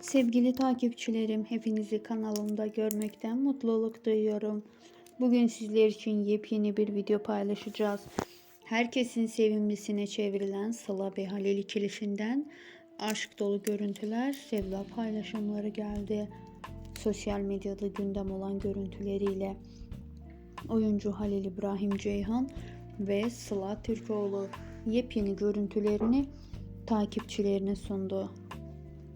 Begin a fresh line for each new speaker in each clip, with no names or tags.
Sevgili takipçilerim, hepinizi kanalımda görmekten mutluluk duyuyorum. Bugün sizler için yepyeni bir video paylaşacağız. Herkesin sevimlisine çevrilen Sıla ve Halil ikilisinden aşk dolu görüntüler, sevda paylaşımları geldi. Sosyal medyada gündem olan görüntüleriyle oyuncu Halil İbrahim Ceyhan ve Sıla Türkoğlu yepyeni görüntülerini takipçilerine sundu.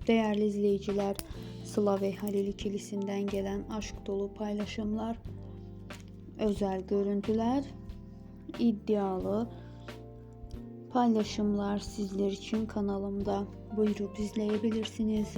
Değerli izleyiciler, Sıla ve Halil ikilisinden gelen aşk dolu paylaşımlar, özel görüntüler, iddialı paylaşımlar sizler için kanalımda. Buyurup izleyebilirsiniz.